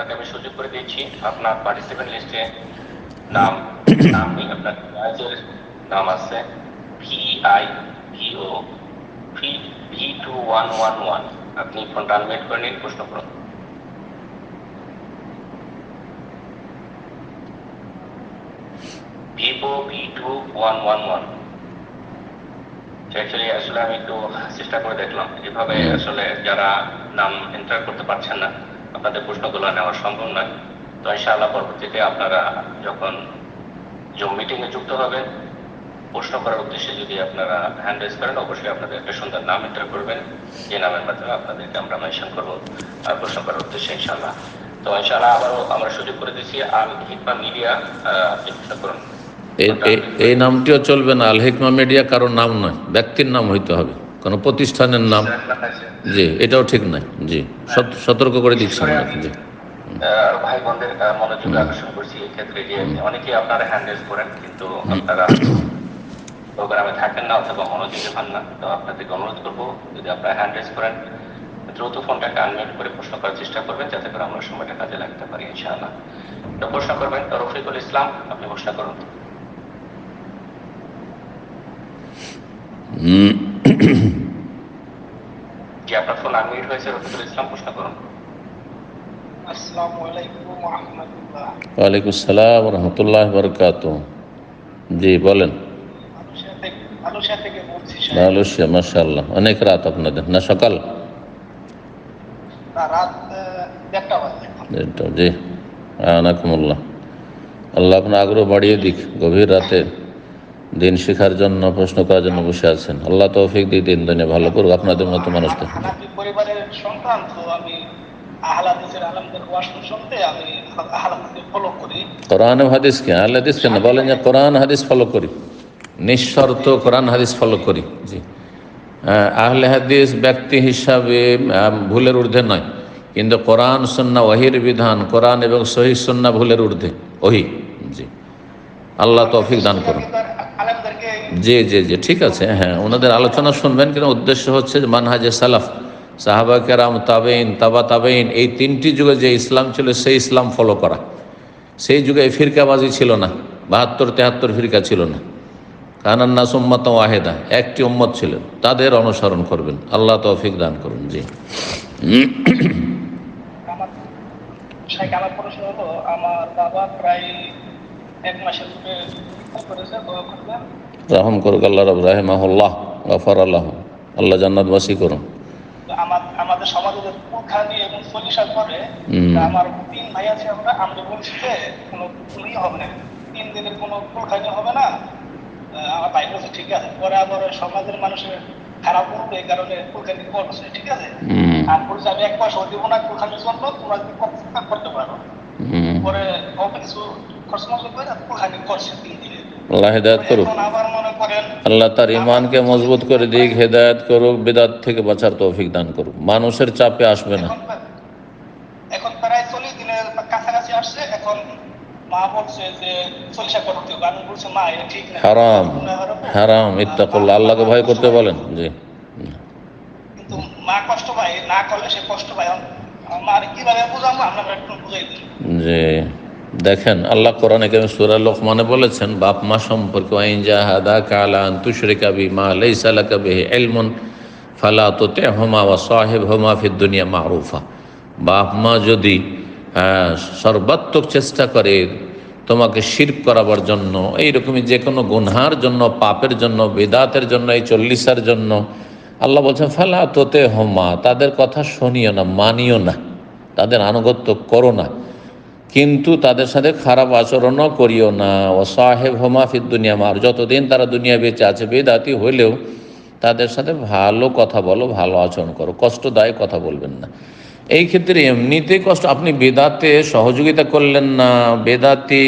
আপনাকে আমি সুযোগ করে দিচ্ছি আপনার পার্টিসিপেন্ট লিস্টে নাম নাম নেই আপনার ডিভাইসের নাম আছে V I V O V V two one one one আপনি ফোনটা আনমিউট করে নিন প্রশ্ন করুন। Vivo V two one one one actually আসলে আমি একটু চেষ্টা করে দেখলাম এভাবে আসলে যারা নাম এন্টার করতে পারছেন না। আপনাদের প্রশ্নগুলো নেওয়া সম্ভব নয়। তো ইনশাআল্লাহ পরবর্তীতে আপনারা যখন জুম মিটিংয়ে যুক্ত হবেন, প্রশ্ন করার উদ্দেশ্যে যদি আপনারা হ্যান্ড রেজ করেন, অবশ্যই আপনাদের একটা সুন্দর নাম এন্টার করবেন। যে নামের মাধ্যমে আপনাদেরকে আমরা মেনশন করব আর প্রশ্ন করার উদ্দেশ্যে ইনশাআল্লাহ। তো ইনশাআল্লাহ আবারও আমরা সুযোগ করে দিচ্ছি আল হিকমা মিডিয়া করুন। এই নামটিও চলবে না, আল হেকমা মিডিয়া কারোর নাম নয়, ব্যক্তির নাম হইতে হবে। কোনো প্রতিষ্ঠানের নাম? জি এটাও ঠিক নয় জি সত- সতর্ক করে দিচ্ছি আপনাকে জি। ভাই বোনদের মনোযোগ আকর্ষণ করছি এই ক্ষেত্রে যে অনেকেই আপনারা হ্যান্ড রেজ করেন কিন্তু আপনারা প্রোগ্রামে থাকেন না অথবা মনোযোগে না। তো আপনাদেরকে অনুরোধ করব যদি আপনারা করেন দ্রুত ফোনটাকে আনমিউট করে প্রশ্ন করার চেষ্টা করবেন যাতে করে আমরা সময়টা কাজে লাগতে পারি ইনশাআল্লাহ। তো প্রশ্ন করবেন রফিকুল ইসলাম আপনি প্রশ্ন করুন। হুম, যে আপনার ফোন আনমিউট হয়েছে? রফিকুল ইসলাম প্রশ্ন করুন। আসসালামু আলাইকুম ওয়া রাহমাতুল্লাহ। ওয়ালাইকুম আসসালাম রহমতুল্লাহ বরকাত জি বলেন। সে মাসাল্লাহ অনেক রাত আপনাদের। না সকাল? জি। আনাকুমুল্লাহ। আল্লাহ আপনার আগ্রহ বাড়িয়ে দিক গভীর রাতে। দিন শেখার জন্য প্রশ্ন করার জন্য বসে আছেন। আল্লাহ তৌফিক দিয়ে দিন দুনিয়া ভালো করুক আপনাদের মতো পরিবারের সন্তান তো আমি করি। কোরআন হাদিস কে? আহলে হাদিস কেন বলেন যে কোরআন হাদিস ফলো করি। নিঃশর্ত কোরআন হাদিস ফলো করি। জি। আহ, আহলে হাদিস ব্যক্তি হিসাবে ভুলের ঊর্ধ্বে নয়। কিন্তু কোরআন সন্না ওহির বিধান কোরআন এবং সহি সন্না ভুলের ঊর্ধ্বে। ওহি। জি। আল্লাহ তৌফিক দান করুন। জি জি জি, ঠিক আছে হ্যাঁ ওনাদের আলোচনা শুনবেন, কিন্তু উদ্দেশ্য হচ্ছে মানহাজে সালাফ, সাহাবা কেরাম তাবেইন তাবা তাবেইন এই তিনটি যুগে যে ইসলাম ছিল, সেই ইসলাম ফলো করা। সেই যুগে ফিরকাবাজি ছিল না, বাহাত্তর, তেহাত্তর ফিরকা ছিল না। কানান্না সুম্মত ওয়াহেদা, একটি উম্মত ছিল, তাদের অনুসরণ করবেন। আল্লাহ তৌফিক দান করুন, জি। আমার বাবা প্রায় এক মাসের করেছে রহম করুক আল্লাহ রব রাহেমাহুল্লাহ গফর আল্লাহ আল্লাহ জান্নাতবাসী করুন। আমাদের সমাজে যে কুলখানি এবং সলিশা করে আমার তিন ভাই আছে আমরা আমরা বলছি যে কোনো কুলই হবে না। তিন দিনের কোনো কুলখানি হবে না। আমার ভাই বলছে ঠিক আছে। পরে আবার সমাজের মানুষের খারাপ করবে এই কারণে কুলখানি করছে ঠিক আছে? আর বলছে আমি এক পয়সা দিব না কুলখানির জন্য তোমরা যদি করতে- পারো। পরে অল্প কিছু খরচ করে কুলখানি করছে তিন দিনে। আল্লাহ হেদায়ত করুক। আল্লাহ তার ইমানকে মজবুত করে দিক হেদায়ত করুক বেদাত থেকে বাঁচার তৌফিক দান করুক। মানুষের চাপে আসবে না। এখন প্রায় চল্লিশ দিনের কাছাকাছি আসছে এখন হারাম হারাম ইত্তাকুল্লাহ আল্লাহকে ভয় করতে বলেন? জি। মা কষ্ট পায় না করলে সে কষ্ট পায়। এখন কীভাবে বুঝাবো? আমরা একটু বুঝাই দিই যে দেখেন, আল্লাহ কোরআনে কেন সুরা লোকমানে বলেছেন, বাপ মা সম্পর্কে ওয়াইন জাহাদা কালান তুশরিকা বিমা লাইসা লাকা বিহি ইলমুন ফালা তুতি'হুমা ওয়া সাহিবহুমা ফিদ দুনিয়া মারুফা। বাপ মা যদি সর্বাত্মক চেষ্টা করে তোমাকে শির করাবার জন্য, এইরকমই যে কোনো গুনহার জন্য, পাপের জন্য, বেদাতের জন্য, এই চল্লিশার জন্য, আল্লাহ বলছেন, ফালা তোতে হোমা তাদের কথা শুনিও না, মানিও না, তাদের আনুগত্য করো না। কিন্তু তাদের সাথে খারাপ আচরণও করিও না। ও সাহেব হোমা ফির দুনিয়া। মার যতদিন তারা দুনিয়া বেঁচে আছে, বেদাতি হলেও তাদের সাথে ভালো কথা বলো, ভালো আচরণ করো। কষ্টদায়ক কথা বলবেন না। এই ক্ষেত্রে এমনিতেই কষ্ট, আপনি বেদাতে সহযোগিতা করলেন না, বেদাতি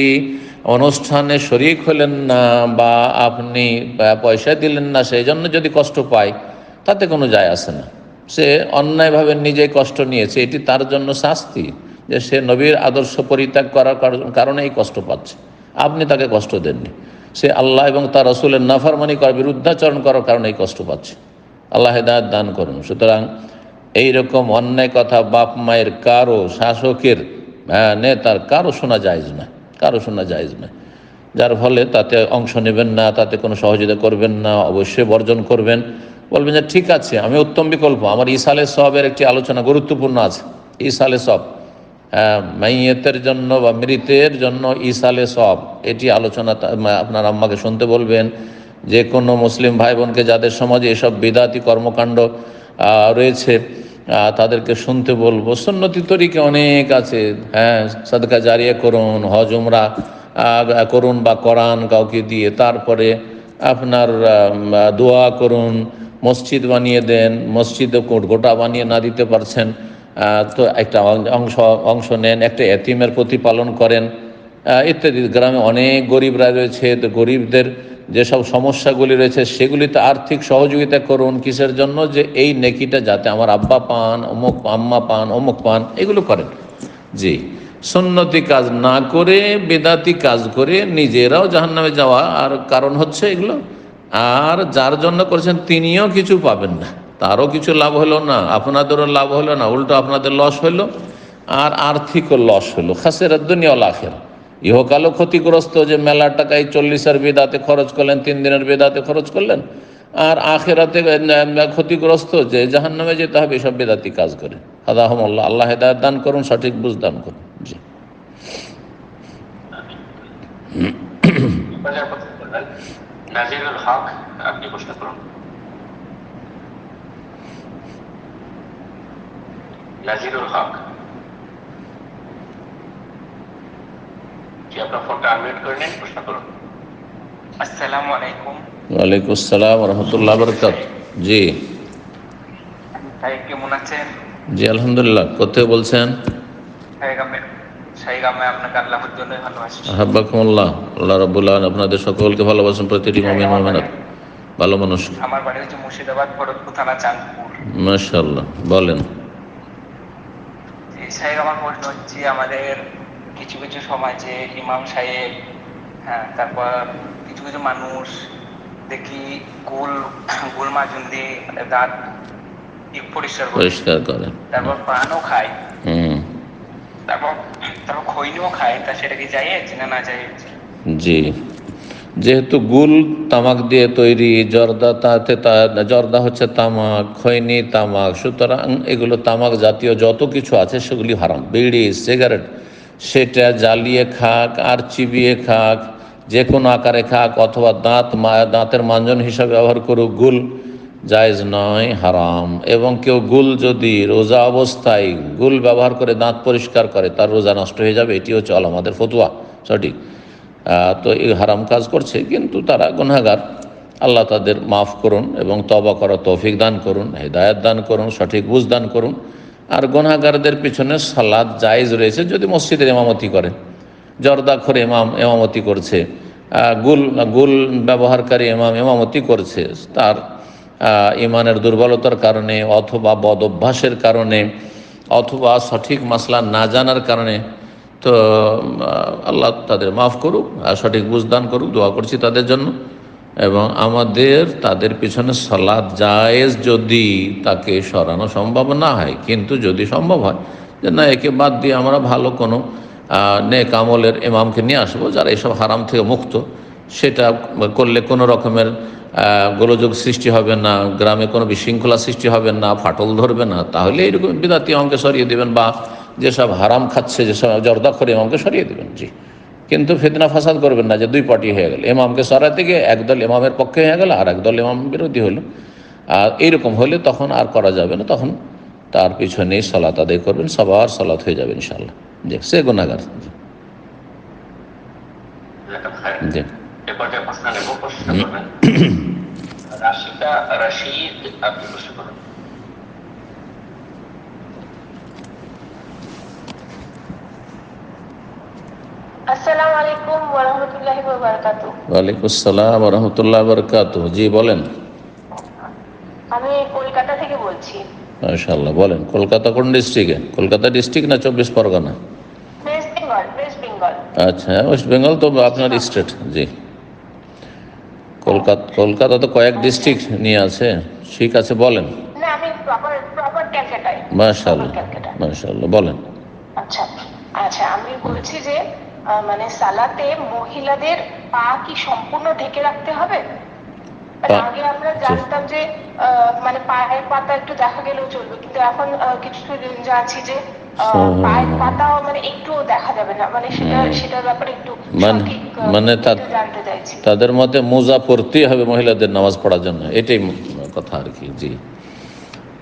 অনুষ্ঠানে শরিক হলেন না, বা আপনি পয়সা দিলেন না সেই জন্য যদি কষ্ট পায়, তাতে কোনো যায় আসে না। সে অন্যায়ভাবে নিজে কষ্ট নিয়েছে, এটি তার জন্য শাস্তি। যে সে নবীর আদর্শ পরিত্যাগ করার কার- কারণেই কষ্ট পাচ্ছে। আপনি তাকে কষ্ট দেননি। সে আল্লাহ এবং তার রসুলের নাফারমানি করার বিরুদ্ধাচরণ করার কারণে এই কষ্ট পাচ্ছে। আল্লাহ হেদায়ত দান করুন। সুতরাং এই রকম অন্যায় কথা বাপ মায়ের কারও শাসকের হ্যাঁ নেতার কারও শোনা যায়জ না কারও শোনা যায়জ না যার ফলে তাতে অংশ নেবেন না, তাতে কোনো সহযোগিতা করবেন না, অবশ্যই বর্জন করবেন। বলবেন যে, ঠিক আছে, আমি উত্তম বিকল্প। আমার ইসালে সবের একটি আলোচনা গুরুত্বপূর্ণ আছে। ইসালে সব। মাইয়েতের জন্য বা মৃতের জন্য ইসালে সব। এটি আলোচনা আপনার আম্মাকে শুনতে বলবেন। যে কোনো মুসলিম ভাই বোনকে যাদের সমাজে এসব বিদাতি কর্মকাণ্ড রয়েছে তাদেরকে শুনতে বলব। সুন্নতি তরিকে অনেক আছে। হ্যাঁ সাদকা জারিয়া করুন হজমরা করুন বা করান কাউকে দিয়ে। তারপরে আপনার দোয়া করুন, মসজিদ বানিয়ে দেন। মসজিদে গোটা বানিয়ে না দিতে পারছেন। তো একটা অংশ অংশ নেন, একটা এতিমের প্রতিপালন করেন ইত্যাদি। গ্রামে অনেক গরিবরা রয়েছে, তো গরিবদের যেসব সমস্যাগুলি রয়েছে, সেগুলিতে আর্থিক সহযোগিতা করুন। কিসের জন্য? যে এই নেকিটা যাতে আমার আব্বা পান, অমুক আম্মা পান, অমুক পান, এগুলো করেন। জি। সুন্নতি কাজ না করে, বেদাতি কাজ করে নিজেরাও জাহান্নামে যাওয়া। আর কারণ হচ্ছে এগুলো, আর যার জন্য করেছেন, তিনিও কিছু পাবেন না। তারও কিছু লাভ হলো না, আপনাদেরও লাভ হলো না, উল্টো আপনাদের লস হলো, আর আর্থিকও লস হলো। খাসের দুনিয়া লাখের ইহকালও ক্ষতিগ্রস্ত যে মেলার টাকায় চল্লিশের বেদাতে খরচ করলেন, তিন দিনের বেদাতে খরচ করলেন, আর আখেরাতে ক্ষতিগ্রস্ত যে জাহান নামে যেতে হবে, এসব বেদাতি কাজ করে। আদাহমল্লা আল্লাহ। হেদায়ত দান করুন, সঠিক বুঝ দান করুন। জি। হক, আপনি প্রশ্ন করুন। নাজিরুল হক। আপনার ফোনটা আনমিউট করে নিন প্রশ্ন করুন। আসসালামু আলাইকুম। ওয়ালাইকুম আসসালাম রহমতুল্লাহ বরকাত জি। ভাই কেমন আছেন? জি আলহামদুলিল্লাহ। কোথায় বলছেন? সাইগামে সাইগামে আপনাকে আল্লাহর জন্যই ভালোবাসি। হাব্বাকুমুল্লাহ আল্লাহ রবুল্লাহ আপনাদের সকলকে ভালোবাসেন প্রতিটি মমিন মমিনাত। ভালো মানুষ। আমার বাড়ি হচ্ছে মুর্শিদাবাদ ফরদপুর থানা চাঁদপুর। মাশাল্লাহ বলেন। সাহেব আমার প্রশ্ন হচ্ছে আমাদের কিছু কিছু সমাজে ইমাম সাহেব হ্যাঁ তারপর কিছু কিছু মানুষ দেখি গুল গুল মাজুন দিয়ে দাঁত ই পরিষ্কার করে তারপর পানও খায়। হুম। তারপর তারপর খৈনিও খায়। তা সেটা কি যাইয়েছ না না যাইয়েছ জি। যেহেতু গুল তামাক দিয়ে তৈরি, জর্দা তাতে জর্দা হচ্ছে তামাক, খৈনি তামাক, সুতরাং এগুলো তামাক জাতীয় যত কিছু আছে সেগুলি হারাম। বিড়ি, সিগারেট, সেটা জ্বালিয়ে খাক আর চিবিয়ে খাক যে কোনো আকারে খাক অথবা দাঁত দাঁতের মাঞ্জন হিসাবে ব্যবহার করুক, গুল জায়েজ নয়, হারাম। এবং কেউ গুল যদি রোজা অবস্থায় গুল ব্যবহার করে দাঁত পরিষ্কার করে, তার রোজা নষ্ট হয়ে যাবে, এটি হচ্ছে আমাদের ফতুয়া, সঠিক। তো এই হারাম কাজ করছে, কিন্তু তারা গুনাগার আল্লাহ তাদের মাফ করুন এবং তবা করা তৌফিক দান করুন, হেদায়ত দান করুন, সঠিক বুঝ দান করুন। আর গুনাগারদের পিছনে সালাদ জায়েজ রয়েছে যদি মসজিদের ইমামতি করেন। জর্দাখর ইমাম এমামতি করছে গুল গুল ব্যবহারকারী ইমাম এমামতি করছে, তার ইমানের দুর্বলতার কারণে অথবা বদ অভ্যাসের কারণে অথবা সঠিক মাসলা না জানার কারণে তো আল্লাহ তাদের মাফ করুক, আর সঠিক বুঝদান করুক, দোয়া করছি তাদের জন্য। এবং আমাদের, তাদের পিছনে সালাদ জায়েজ যদি তাকে সরানো সম্ভব না হয়, কিন্তু যদি সম্ভব হয়, যে না, একে বাদ দিয়ে আমরা ভালো কোনো নেক আমলের ইমামকে নিয়ে আসব, যারা এসব হারাম থেকে মুক্ত, সেটা করলে কোনো রকমের গোলযোগ সৃষ্টি হবে না, গ্রামে কোনো বিশৃঙ্খলা সৃষ্টি হবে না, ফাটল ধরবে না, তাহলে এইরকম বিদাতি অঙ্কে সরিয়ে দেবেন বা যেসব হারাম খাচ্ছে যেসব জর্দা করে ইমামকে সরিয়ে দেবেন জি। কিন্তু ফিতনা ফাসাদ করবেন না যে দুই পার্টি হয়ে গেল। ইমামকে সরাতে গিয়ে একদল ইমামের পক্ষে হয়ে গেল আর একদল ইমাম বিরোধী হলো। আর এইরকম হলে তখন আর করা যাবে না তখন তার পিছনেই সলাত আদায় করবেন সবার সলাত হয়ে যাবে ইনশাল্লাহ জি সে গুণাগার জি। জাকাত খায়। জি এ পর্যায়ে প্রশ্ন নেব প্রশ্ন করবেন রাশিদা রশিদ আপনি প্রশ্ন করুন আসসালামু আলাইকুম ওয়া রাহমাতুল্লাহি ওয়া বারাকাতুহু ওয়ালাইকুম আসসালাম রহমতুল্লাহ বরকাত জি বলেন। আমি কলকাতা থেকে বলছি। মাশাল্লাহ বলেন কলকাতা কোন ডিস্ট্রিক্টে কলকাতা ডিস্ট্রিক্ট না চব্বিশ পরগনা? আচ্ছা ওয়েস্ট বেঙ্গল তো আপনার স্টেট জি। কলকাতা কলকাতা তো কয়েক ডিস্ট্রিক্ট নিয়ে আছে। ঠিক আছে বলেন। মাশাল্লাহ বলেন। আচ্ছা আচ্ছা আমি বলছি যে মানে সালাতে মহিলাদের পা কি সম্পূর্ণ ঢেকে রাখতে হবে? মানে আগে আমরা জানতাম যে মানে পায়ের পাতা একটু দেখা গেলেও চলবে কিন্তু এখন কিছু দিন জানছি যে পায়ের পাতাও মানে একটুও দেখা যাবে না। মানে সেটা সেটার ব্যাপারে একটু মানে- মানে তাদের মতে মোজা পড়তেই হবে মহিলাদের নামাজ পড়ার জন্য। এটাই কথা আর কি জি।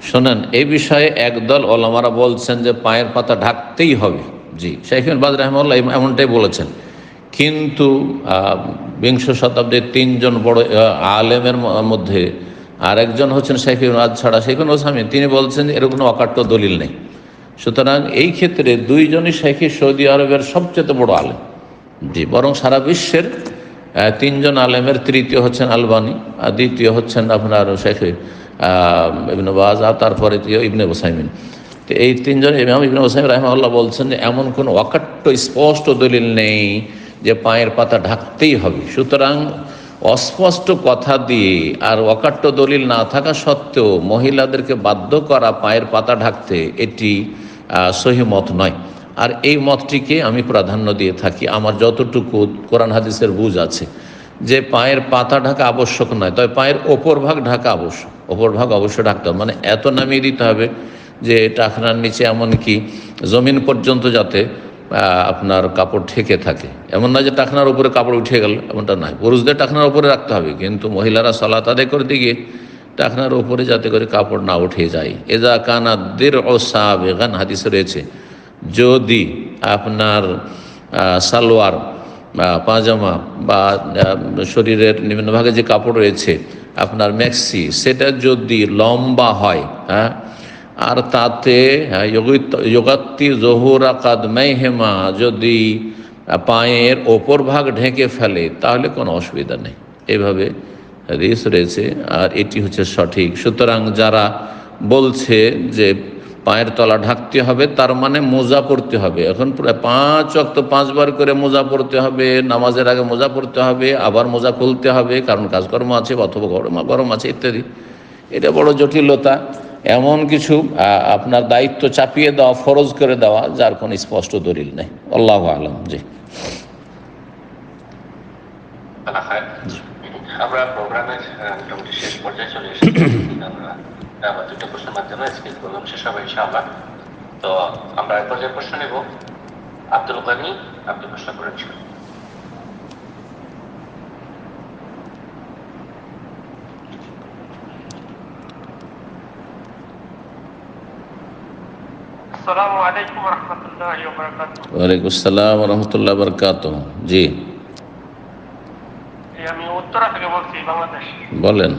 শোনেন এই বিষয়ে একদল ওলামারা বলছেন যে পায়ের পাতা ঢাকতেই হবে। জি শাইফিন বাদ রহমাল্লাহ এমনটাই বলেছেন। কিন্তু বিংশ শতাব্দীর তিনজন বড় আলেমের মধ্যে আরেকজন হচ্ছেন শাইফিন আজ ছাড়া শেখুন ওসামি তিনি বলছেন এরকম অকাট্য দলিল নেই। সুতরাং এই ক্ষেত্রে দুইজনই শেখি সৌদি আরবের সবচেয়ে বড় আলেম। জি, বরং সারা বিশ্বের তিনজন আলেমের তৃতীয় হচ্ছেন আলবানি আর দ্বিতীয় হচ্ছেন আপনার শেখ ইবনে আর তারপরে ইবনে ওসাইমিন তো এই তিনজন ইমাম ইবনে ওসাইম রাহমাল্লাহ বলছেন যে এমন কোনো অকাট্য, স্পষ্ট দলিল নেই যে পায়ের পাতা ঢাকতেই হবে। সুতরাং অস্পষ্ট কথা দিয়ে আর অকাট্য দলিল না থাকা সত্ত্বেও মহিলাদেরকে বাধ্য করা পায়ের পাতা ঢাকতে এটি সহি মত নয়। আর এই মতটিকে আমি প্রাধান্য দিয়ে থাকি। আমার যতটুকু কোরআন হাদিসের বুঝ আছে যে পায়ের পাতা ঢাকা আবশ্যক নয়, তবে পায়ের ওপর ভাগ ঢাকা আবশ্যক। ওপর ভাগ অবশ্যই ঢাকতে হবে। মানে এত নামিয়ে দিতে হবে যে টাকনার নিচে এমনকি জমিন পর্যন্ত যাতে আপনার কাপড় ঠেকে থাকে। এমন না যে টাকনার উপরে কাপড় উঠে গেল, এমনটা নয় পুরুষদের টাকনার উপরে রাখতে হবে, কিন্তু মহিলারা সলাত আদায় করতে গিয়ে টাকনার উপরে যাতে করে কাপড় না উঠে যায়। এজা কানা দের ও সাবেগান, হাদিসে রয়েছে, যদি আপনার সালোয়ার বা পাজামা বা শরীরের নিম্নভাগে যে কাপড় রয়েছে, আপনার ম্যাক্সি সেটা যদি লম্বা হয় হ্যাঁ আর তাতে হ্যাঁ, যোগিত- যোগাত্তি জহুরা কাদমাই হেমা যদি পায়ের ওপর ভাগ ঢেকে ফেলে তাহলে কোনো অসুবিধা নেই। এভাবে হাদিস রয়েছে আর এটি হচ্ছে সঠিক। সুতরাং যারা বলছে যে পায়ের তলা ঢাকতে হবে তার মানে মোজা পড়তে হবে। এখন পাঁচ অক্ত পাঁচবার করে মোজা পড়তে হবে নামাজের আগে মোজা পড়তে হবে আবার মোজা খুলতে হবে কারণ কাজকর্ম আছে অথবা গরম গরম আছে ইত্যাদি। এটা বড় জটিলতা। এমন কিছু আপনার দায়িত্ব চাপিয়ে দেওয়া ফরজ করে দেওয়া যার কোনো স্পষ্ট দলিল নেই। আল্লাহ আলম জি। আমরা প্রোগ্রামের মোটামুটি শেষ পর্যায়ে চলে এসেছি। আমরা আবার দুটো প্রশ্নের মাধ্যমে আজকে প্রোগ্রাম শেষ হবে ইনশাআল্লাহ। তো আমরা এক পর্যায়ে প্রশ্ন নেব। আব্দুল গানি আপনি প্রশ্ন করেছেন আসসালামু আলাইকুম রহমতুল্লাহি ওয়া বারাকাতুহু। ওয়ালাইকুম আসসালাম রহমতুল্লাহ বরকাত জি। আমি উত্তরা থেকে বলছি বাংলাদেশ। বলেন।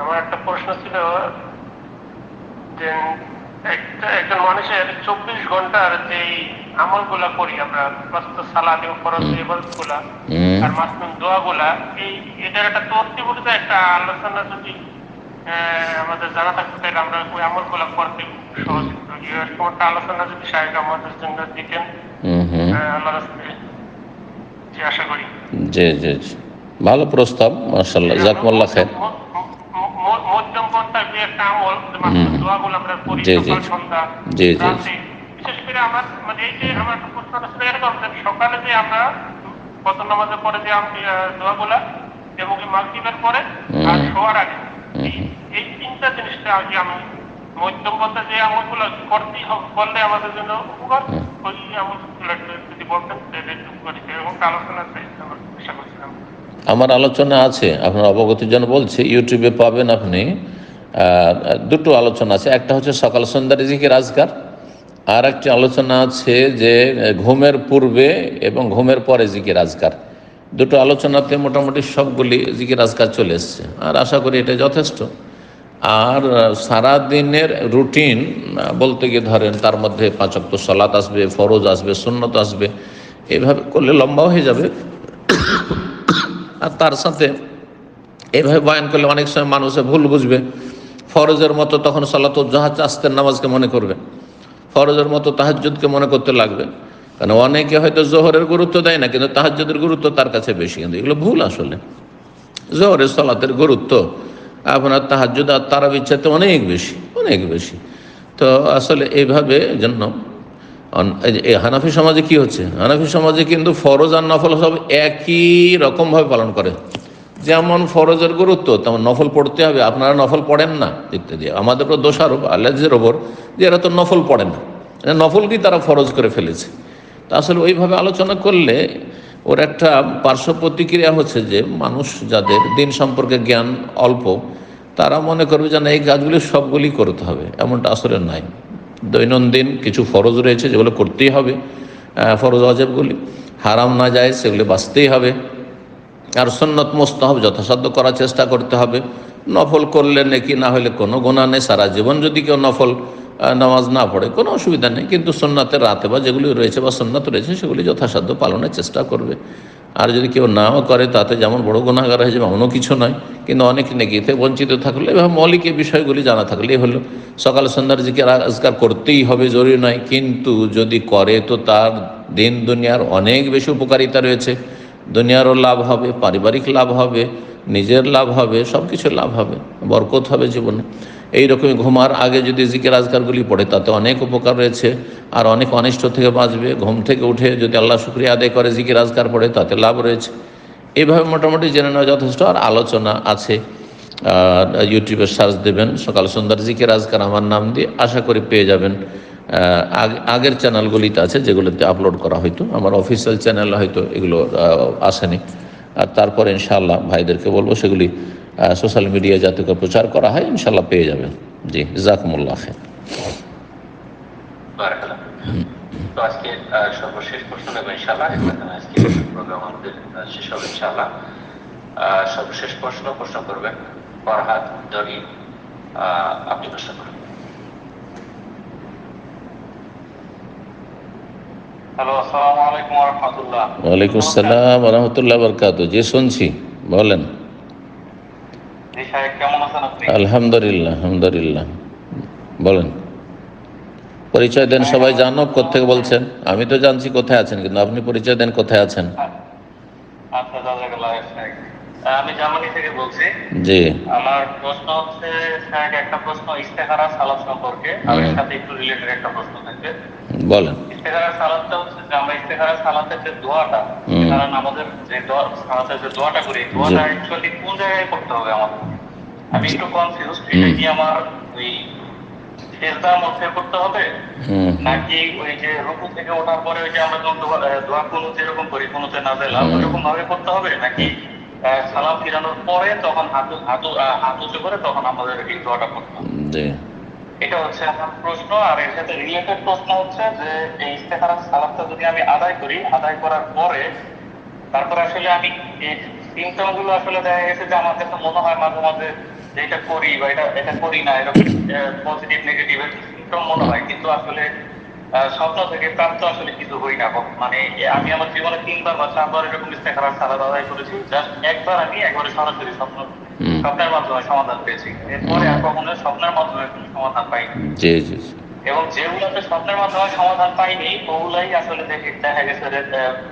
আমার একটা প্রশ্ন ছিল যে একটা একজন মানুষের চব্বিশ ঘণ্টার যে আমলগুলা করি আমরা সালাদ এবং ফরজ ইবাদতগুলা হুম। আর মাসনুন দোয়াগুলা এই এটার একটা তর্তিবলিত একটা আলোচনা যদি আমাদের জানা থাকতে তাহলে আমরা ওই আমলগুলা করতে সহজ। আলোচনা যদি সাহেব আমাদের জন্য দিতেন আল্লাহ রাস্তায় জি আশা করি। জি জি জি। ভালো প্রস্তাব মার্শাল্লাহ জাকমাল্লা খায় ম- ম- ম- মধ্যম পন্থার যে একটা আমল যে মাসুদ দোয়াগুলো আমরা করি জি, জি। সকাল সন্ধ্যা জি, জি। বিশেষ করে আমার মানে এই যে আমার একটা ছিল এরকম সকালে যে আমরা কত নামাজের পরে যে দোয়াগুলা এবং মাগরিবের পরে আর শোয়ার আগে। এই- তিনটা জিনিসটা আগে আমি মধ্যম পন্থা যে আমলগুলো করলে আমাদের জন্য উপকার। ওই আমলগুলো যদি বলতেন এরকম আলোচনা আমার আশা করছিলাম। আমার আলোচনা আছে আপনার অবগতির জন্য বলছি। ইউটিউবে পাবেন আপনি দুটো আলোচনা আছে। একটা হচ্ছে সকাল সন্ধ্যা রিজিকের আজকার আর একটি আলোচনা আছে যে ঘুমের পূর্বে এবং ঘুমের পরে জিকির আজকার। দুটো আলোচনাতে মোটামুটি সবগুলি জিকির আজকার চলে এসছে। আর আশা করি এটা যথেষ্ট। আর আহ, সারাদিনের রুটিন বলতে গিয়ে ধরেন তার মধ্যে পাঁচক্ত সলাত আসবে ফরজ আসবে সুন্নত আসবে এভাবে করলে লম্বা হয়ে যাবে। আর তার সাথে এভাবে বয়ান করলে অনেক সময় মানুষে ভুল বুঝবে। ফরজের মতো তখন সালাত জাহাজ আস্তের নামাজকে মনে করবে। ফরজের মতো তাহাজ্জুদকে মনে করতে লাগবে। কারণ অনেকে হয়তো জোহরের গুরুত্ব দেয় না, কিন্তু তাহাজ্জুদের গুরুত্ব তার কাছে বেশি, কিন্তু এগুলো ভুল আসলে। জোহরের সলাতের গুরুত্ব আপনার তাহাজ্জুদ আর তারা ইচ্ছাতে অনেক বেশি অনেক বেশি। তো আসলে এইভাবে জন্য এই হানাফি সমাজে কি হচ্ছে? হানাফি সমাজে কিন্তু ফরজ আর নফল সব একই রকমভাবে পালন করে। যেমন ফরজের গুরুত্ব, তেমন নফল পড়তে হবে, আপনারা নফল পড়েন না, ইত্যাদি। আমাদের উপর দোষারোপ, আল্লাহের ওপর যে এরা তো নফল পড়ে না। এরা নফলকেই তারা ফরজ করে ফেলেছে। তা আসলে ওইভাবে আলোচনা করলে ওর একটা পার্শ্ব প্রতিক্রিয়া হচ্ছে যে মানুষ যাদের দিন সম্পর্কে জ্ঞান অল্প, তারা মনে করবে যে না, এই কাজগুলি সবগুলি করতে হবে। এমনটা আসলে নাই। দৈনন্দিন কিছু ফরজ রয়েছে যেগুলো করতেই হবে ফরজ অজেবগুলি হারাম না যায়, সেগুলি বাঁচতেই হবে। আর সন্নত মোস্তাহব যথাসাধ্য করার চেষ্টা করতে হবে। নফল করলে নাকি, না হলে কোনো গোনা নেই। সারা জীবন যদি কেউ নফল নামাজ না পড়ে, কোনো অসুবিধা নেই। কিন্তু সন্ন্যতের রাতে বা যেগুলি রয়েছে বা সন্ন্যত রয়েছে, সেগুলি যথাসাধ্য পালনের চেষ্টা করবে। আর যদি কেউ নাও করে, তাতে যেমন বড় গুণাগার হয়ে যাবে এমনও কিছু নয়। কিন্তু অনেক নেকিতে বঞ্চিত থাকলে এভাবে মৌলিক বিষয়গুলি জানা থাকলেই হলো। সকাল সন্ধ্যার জিকে আজকার করতেই হবে, জরুরি নয়। কিন্তু যদি করে, তো তার দিন দুনিয়ার অনেক বেশি উপকারিতা রয়েছে। দুনিয়ারও লাভ হবে, পারিবারিক লাভ হবে। নিজের লাভ হবে সব কিছু লাভ হবে, বরকত হবে জীবনে। এই রকমই ঘুমার আগে যদি জিকের আজকারগুলি পড়ে, তাতে অনেক উপকার রয়েছে, আর অনেক অনিষ্ট থেকে বাঁচবে। ঘুম থেকে উঠে যদি আল্লাহ শুক্রিয়া আদায় করে, জিকির আজকার পড়ে, তাতে লাভ রয়েছে। এইভাবে মোটামুটি জেনে নেওয়া যথেষ্ট, আর আলোচনা আছে। ইউটিউবে সার্চ দেবেন, সকাল সন্ধ্যার জিকের আজকার আমার নাম দিয়ে আশা করি পেয়ে যাবেন। আগ- আগের চ্যানেলগুলিতে আছে, যেগুলোতে আপলোড করা হয়তো, আমার অফিসিয়াল চ্যানেল হয়তো এগুলো আসেনি। আর তারপরে ইনশাআল্লাহ ভাইদেরকে বলব সেগুলি সোশ্যাল মিডিয়ায় যাতে করে প্রচার করা হয়, ইনশাআল্লাহ পেয়ে যাবেন জি, জাকমুল্লাহ খের সর্বশেষ প্রশ্ন আজকে সর্বশেষ প্রশ্ন প্রশ্ন করবেন। আপনি প্রশ্ন করবেন হ্যালো আসসালামু আলাইকুম রহমতুল্লাহ ওয়ালাইকুম আসসালাম রহমতুল্লাহ বরকাত যে শুনছি বলেন আলহামদুলিল্লাহ আলহামদুলিল্লাহ বলেন পরিচয় দেন সবাই জানো কোথেকে বলছেন? আমি তো জানছি কোথায় আছেন কিন্তু আপনি পরিচয় দেন কোথায় আছেন? আচ্ছা সাহেব আমি জার্মানি থেকে বলছি। জি। আমার প্রশ্ন হচ্ছে সাহেব একটা প্রশ্ন ইস্তেহারা সালাদ সম্পর্কে। আর সাথে একটু রিলেটেড একটা প্রশ্ন থাকবে। বলেন। ইস্তেহারা সালাদটা হচ্ছে যে আমরা ইস্তেহারা সালাতের যে দোয়াটা। ইস্তেহারা নামাজের যে দোয়া সালাতের যে দোয়াটা করি দোয়াটা অ্যাকচুয়ালি কোন জায়গায় করতে হবে আমাদের আমি একটু কনফিউজ এটা কি আমার ওই সেজদার মধ্যে করতে হবে? নাকি ওই যে রুকু থেকে ওঠার পরে ওই যে আমরা যখন দোয়া কুনুত যেরকম করি কুনুতে নাজেলা হুম। ওরকম ভাবে করতে হবে? নাকি সালাম ফিরানোর পরে তখন হাতু হাতু হাত উঁচু করে তখন আমাদের এই দোয়াটা করতে জি। এটা হচ্ছে আমার প্রশ্ন আর এর সাথে রিলেটেড প্রশ্ন হচ্ছে যে এই ইস্তেখারা সালাদটা যদি আমি আদায় করি আদায় করার পরে তারপরে আসলে আমি এই সিমটমগুলো আসলে দেখা গেছে যে আমার কাছে মনে হয় মাঝে মাঝে যে এটা করি বা এটা এটা করি না এরকম পজিটিভ নেগেটিভ সিমটম মনে হয়। কিন্তু আসলে স্বপ্ন থেকে প্রাপ্ত আসলে কিছু হই না মানে আমি আমার জীবনে তিনবার বা চারবার এরকম ইস্তেখারা সালাদ আদায় করেছি। জাস্ট একবার আমি একবারে সরাসরি স্বপ্ন স্বপ্নের মাধ্যমে সমাধান পেয়েছি। এরপরে আর কখনো স্বপ্নের মাধ্যমে কোনো সমাধান পাইনি। জি জি। এবং যেগুলোতে স্বপ্নের মাধ্যমে সমাধান পাইনি ওগুলাই আসলে দেখে দেখা গেছে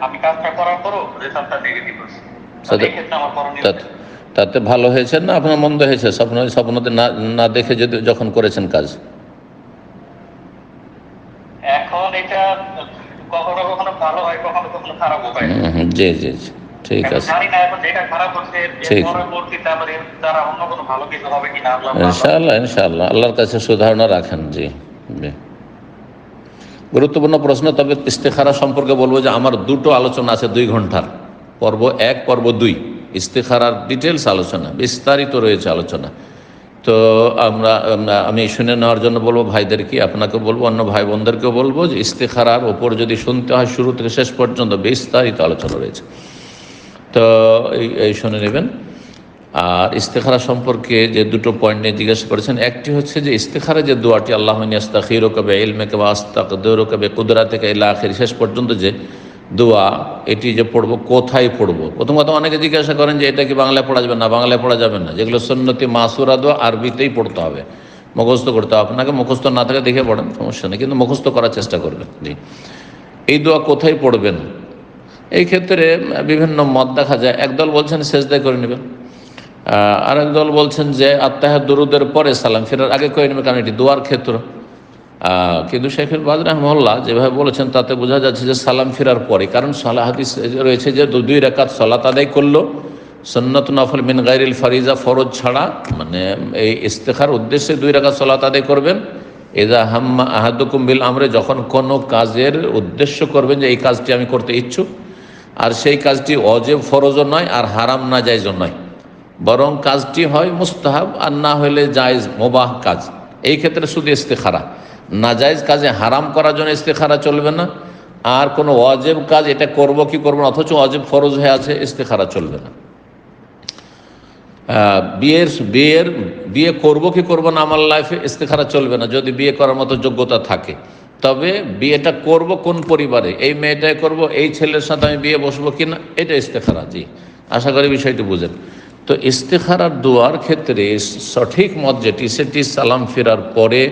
আমি কাজটা করার পরও রেজাল্টটা নেগেটিভ হচ্ছে সাথে- আমার করণীয় তাতে ভালো হয়েছে না আপনার মন্দ হয়েছে? স্বপ্ন স্বপ্নতে না না দেখে যদি যখন করেছেন কাজ? এখন এটা কখনো কখনো ভালো হয় কখনো কখনো খারাপ হয়। জি জি জি ঠিক আছে। জানি না এখন যেটা খারাপ হচ্ছে ঠিক। পরবর্তীতে আমার দ্বারা অন্য কোনো ভালো কিছু হবে কিনা আল্লাহ ইনশাআল্লাহ ইনশাআল্লাহ। আল্লাহর কাছে সুধারণা রাখেন জি জি। গুরুত্বপূর্ণ প্রশ্ন তবে ইস্তেখারা সম্পর্কে বলব যে আমার দুটো আলোচনা আছে দুই ঘণ্টার। পর্ব এক পর্ব দুই। ইস্তেখারার ডিটেলস আলোচনা বিস্তারিত রয়েছে আলোচনা। তো আমরা আমি শুনে নেওয়ার জন্য বলব ভাইদেরকে আপনাকে বলব, অন্য ভাই বোনদেরকেও বলব যে ইস্তেখারার ওপর যদি শুনতে হয় শুরু থেকে শেষ পর্যন্ত বিস্তারিত আলোচনা রয়েছে। তো এই শুনে নেবেন। আর ইস্তেখারা সম্পর্কে যে দুটো পয়েন্ট নিয়ে জিজ্ঞাসা করেছেন, একটি হচ্ছে যে ইস্তেখারা যে দোয়াটি, আল্লাহ আস্তাখির কবে ইলমে কবে আস্তাক দৌর কবে কুদরা থেকে ইলা আখির, শেষ পর্যন্ত যে দোয়া, এটি যে পড়ব, কোথায় পড়ব? প্রথম কথা অনেকে জিজ্ঞাসা করেন যে এটা কি বাংলায় পড়া যাবে? না, বাংলায় পড়া যাবে না। যেগুলো সন্ন্যতি মাসুরা দোয়া, আরবিতেই পড়তে হবে। মুখস্থ করতে হবে। আপনাকে মুখস্থ না থাকে দেখে পড়েন, সমস্যা নেই। কিন্তু মুখস্থ করার চেষ্টা করবেন। জি। এই দোয়া কোথায় পড়বেন? এই ক্ষেত্রে বিভিন্ন মত দেখা যায়। একদল বলছেন, সেজদায় করে নেবেন। আরেক দল বলছেন যে, আত্মাহ দরুদের পরে সালাম, ফেরার আগে করে নেবে কারণ এটি দোয়ার ক্ষেত্র। কিন্তু শেখের বাদ রহমল্লা যেভাবে বলেছেন, তাতে বোঝা যাচ্ছে যে সালাম ফেরার পরে, কারণ সালাহ হাদিস রয়েছে যে দুই রেখাত সলাত আদায় করল। সন্নত নফল মিন গাইরিল ফারিজা ফরজ ছাড়া মানে এই ইস্তেখার উদ্দেশ্যে দুই রেখাত সলাত আদায় করবেন। এদা হাম্মা আহাদুকুম বিল আমরে, যখন কোনো কাজের উদ্দেশ্য করবেন যে এই কাজটি আমি করতে ইচ্ছুক, আর সেই কাজটি অজেব ফরজও নয় আর হারাম না জায়জও নয়। বরং কাজটি হয় মুস্তাহাব আর না হলে জায়েজ, মোবাহ কাজ। এই ক্ষেত্রে শুধু ইস্তেখারা। নাজায়েজ কাজে হারাম করার জন্য ইস্তেখারা চলবে না। আর কোনো অজেব কাজ এটা করব কি করব না, অথচ অজেব ফরজ হয়ে আছে, ইস্তেখারা চলবে না। বিয়ের বিয়ের, বিয়ে করব কি করব না আমার লাইফে ইস্তেখারা চলবে না, যদি বিয়ে করার মতো যোগ্যতা থাকে। তবে বিয়েটা করব কোন পরিবারে? এই মেয়েটাই করব, এই ছেলের সাথে আমি বিয়ে বসবো কি না এটা ইস্তেখারা, জি। আশা করি বিষয়টি বুঝেন। তো ইস্তেখারার দোয়ার ক্ষেত্রে সঠিক মত যেটি, সেটি সালাম ফেরার পরে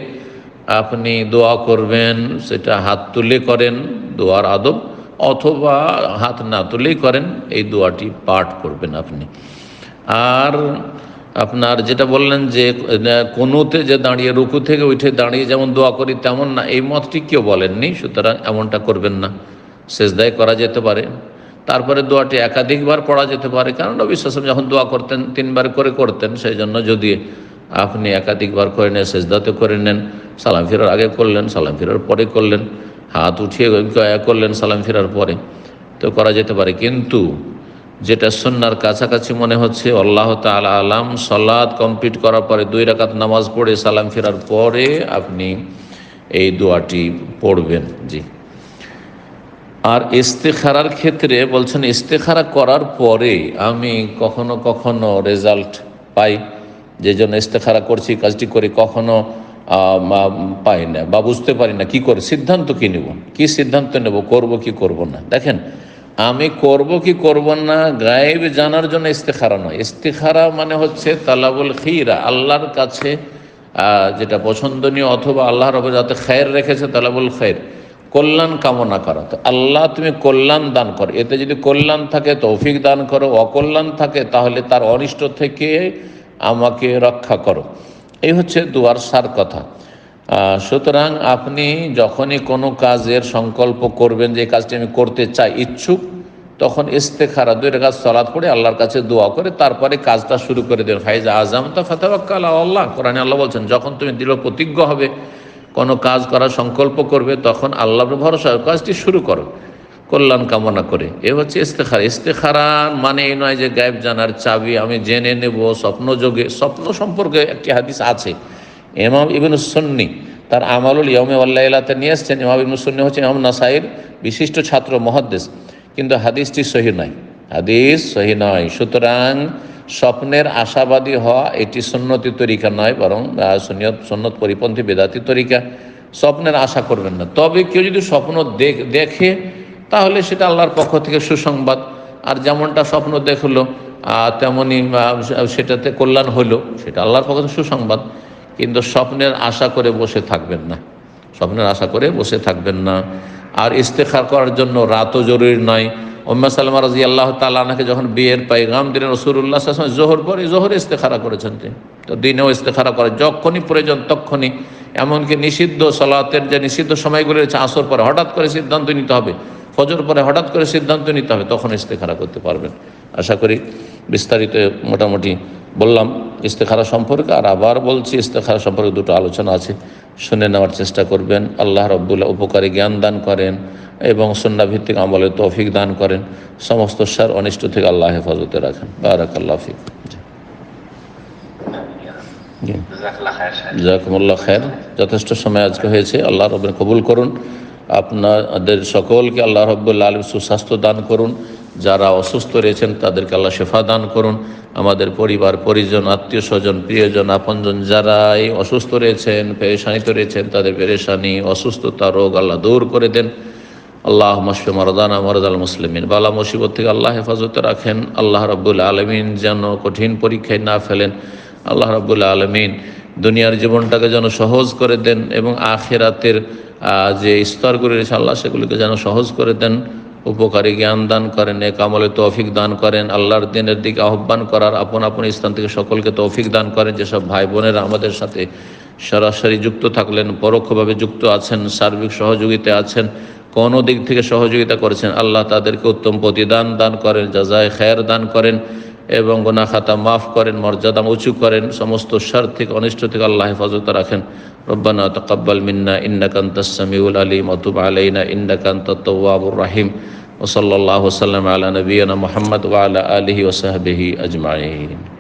আপনি দোয়া করবেন, সেটা হাত তুলে করেন, দোয়ার আদব, অথবা হাত না তুলেই করেন, এই দোয়াটি পাঠ করবেন আপনি। আর আপনার যেটা বললেন যে কোনোতে যে দাঁড়িয়ে, রুকু থেকে উঠে দাঁড়িয়ে যেমন দোয়া করি, তেমন না। এই মতটি কেউ বলেননি, সুতরাং এমনটা করবেন না। শেষদায় করা যেতে পারে। তারপরে দোয়াটি একাধিকবার পড়া যেতে পারে। কারণ বিশ্বাস যখন দোয়া করতেন, তিনবার করে করতেন, সেই জন্য যদি আপনি একাধিকবার করে নেন শেষদাতে করে নেন, সালাম ফেরার আগে করলেন, সালাম ফেরার পরে করলেন, হাত উঠিয়ে করলেন সালাম ফেরার পরে, তো করা যেতে পারে। কিন্তু যেটা সন্ন্যার কাছাকাছি মনে হচ্ছে, আল্লাহ তালা আলাম সলাদ কমপ্লিট করার পরে দুই রাকাত নামাজ পড়ে সালাম ফেরার পরে আপনি এই দোয়াটি পড়বেন। জি। আর ইস্তেখারার ক্ষেত্রে বলছেন, ইস্তেখারা করার পরে আমি কখনো কখনো রেজাল্ট পাই। যে জন্য ইস্তেখারা করছি কাজটি করি কখনো পাই না বা বুঝতে পারি না কি করে, সিদ্ধান্ত কি নেব? কি সিদ্ধান্ত নেব, করব কি করব না? দেখেন, আমি করব কি করব না, গায়েব জানার জন্য ইস্তেখারা নয়। ইস্তেখারা মানে হচ্ছে তালাবুল খিরা, আল্লাহর কাছে যেটা পছন্দনীয় অথবা আল্লাহ রবে যাতে খায়ের রেখেছে, তালাবুল খায়ের। কল্যাণ কামনা করা তো। আল্লাহ, তুমি কল্যাণ দান করো। এতে যদি কল্যাণ থাকে, তৌফিক দান করো। অকল্যাণ থাকে, তাহলে তার অনিষ্ট থেকে আমাকে রক্ষা করো। এই হচ্ছে দুয়ার সার কথা। সুতরাং আপনি যখনই কোনো কাজের সংকল্প করবেন যে কাজটি আমি করতে চাই, ইচ্ছুক, তখন ইস্তেখারা, দুই কাজ সলাৎ পড়ে আল্লাহর কাছে দোয়া করে, তারপরে কাজটা শুরু করে দেবেন। ফাইজ আজম তা ফাতাবাক্কাল আল্লাহ। কোরআনে আল্লাহ বলছেন, যখন তুমি দৃঢ় প্রতিজ্ঞ হবে, কোনো কাজ করার সংকল্প করবে, তখন আল্লাহর ভরসা কাজটি শুরু করো। কল্যাণ কামনা করে। এ হচ্ছে ইস্তেখার। ইস্তেখারান মানে এই নয় যে গায়েব জানার চাবি আমি জেনে নেব স্বপ্ন যোগে স্বপ্ন সম্পর্কে একটি হাদিস আছে। এমাম ইবিন সন্নি তার আমালুল ইয়মে আল্লাহতে নিয়ে এসছেন। ইমাম ইবিন সন্নি হচ্ছে ইমাম নাসাইর বিশিষ্ট ছাত্র মহাদ্দেশ কিন্তু হাদিসটি সহি নয়। হাদিস সহি নয়। সুতরাং স্বপ্নের আশাবাদী হওয়া এটি সন্ন্যতি তরিকা নয় বরং আহ, সুন্নিয়ত পরিপন্থী বেদাতি তরিকা। স্বপ্নের আশা করবেন না। তবে কেউ যদি স্বপ্ন দেখে তাহলে সেটা আল্লাহর পক্ষ থেকে সুসংবাদ। আর যেমনটা স্বপ্ন দেখল তেমনই সেটাতে কল্যাণ হলো সেটা আল্লাহর পক্ষ থেকে সুসংবাদ। কিন্তু স্বপ্নের আশা করে বসে থাকবেন না। স্বপ্নের আশা করে বসে থাকবেন না। আর ইস্তেখার করার জন্য রাতও জরুরি নয়। উম্মা সালমা রাজি আল্লাহ তালাকে যখন বিয়ের পাইগাম দিলেন রসুল্লাহ আসলাম জোহর পরে জোহর ইস্তেখারা করেছেন তিনি। তো দিনেও ইস্তেখারা করে, যখনই প্রয়োজন তখনই। এমনকি নিষিদ্ধ সলাতের যে নিষিদ্ধ সময়গুলো রয়েছে, আসর পরে হঠাৎ করে সিদ্ধান্ত নিতে হবে। ফজর পরে হঠাৎ করে সিদ্ধান্ত নিতে হবে তখন ইস্তেখারা করতে পারবেন। আশা করি বিস্তারিত মোটামুটি বললাম ইস্তেখারা সম্পর্কে আর আবার বলছি ইস্তেখারা সম্পর্কে দুটো আলোচনা আছে। শুনে নেওয়ার চেষ্টা করবেন আল্লাহ রব্বুল্লাহ উপকারী জ্ঞান দান করেন এবং সন্না ভিত্তিক আমলে তৌফিক দান করেন। সমস্ত সার অনিষ্ট থেকে আল্লাহ হেফাজতে রাখেন। বারাক আল্লাহ ফিক। জি। খায়ের জাকুমুল্লাহ খের যথেষ্ট সময় আজকে হয়েছে আল্লাহ রবের কবুল করুন। আপনাদের সকলকে আল্লাহ রব্বুল্লা আলম সুস্বাস্থ্য দান করুন। যারা অসুস্থ রয়েছেন, তাদেরকে আল্লাহ শেফা দান করুন। আমাদের পরিবার, পরিজন, আত্মীয় স্বজন, প্রিয়জন, আপনজন যারা এই অসুস্থ রয়েছেন, পেরেশানিতে রয়েছেন, তাদের পেরেশানি, অসুস্থতা, রোগ আল্লাহ দূর করে দেন। আল্লাহ মশফে মরদানা মরদাল মুসলিমিন। বালা মুসিবত থেকে আল্লাহ হেফাজতে রাখেন। আল্লাহ রব্বুল আলমিন যেন কঠিন পরীক্ষায় না ফেলেন। আল্লাহ রব্বুল আলমিন দুনিয়ার জীবনটাকে যেন সহজ করে দেন এবং আখেরাতের যে স্তরগুলি রয়েছে আল্লাহ সেগুলিকে যেন সহজ করে দেন, উপকারী জ্ঞান দান করেন এক আমলে তৌফিক দান করেন, আল্লাহর দিনের দিকে আহ্বান করার আপন আপন স্থান থেকে সকলকে তৌফিক দান করেন। যেসব ভাই বোনেরা আমাদের সাথে সরাসরি যুক্ত থাকলেন, পরোক্ষভাবে যুক্ত আছেন, সার্বিক সহযোগিতা আছেন, কোনো দিক থেকে সহযোগিতা করেছেন, আল্লাহ তাদেরকে উত্তম প্রতিদান দান করেন যা যাজায় খায়ের দান করেন। এবং গোনা খাতা মাফ করেন, মর্যাদা উঁচু করেন, সমস্ত সার থেকে অনিষ্ট থেকে আল্লাহ হেফাজত রাখেন। রব্বানা তকাব্বাল মিন্না ইন্নাকান্ত সামিউল আলী মতুব আলাইনা ইন্নাকান্ত তওয়াবুর রাহিম। ওসল্লাহ সাল্লাম আলা নবীনা মোহাম্মদ ওয়ালা আলহি ওসাহবিহি আজমাইন।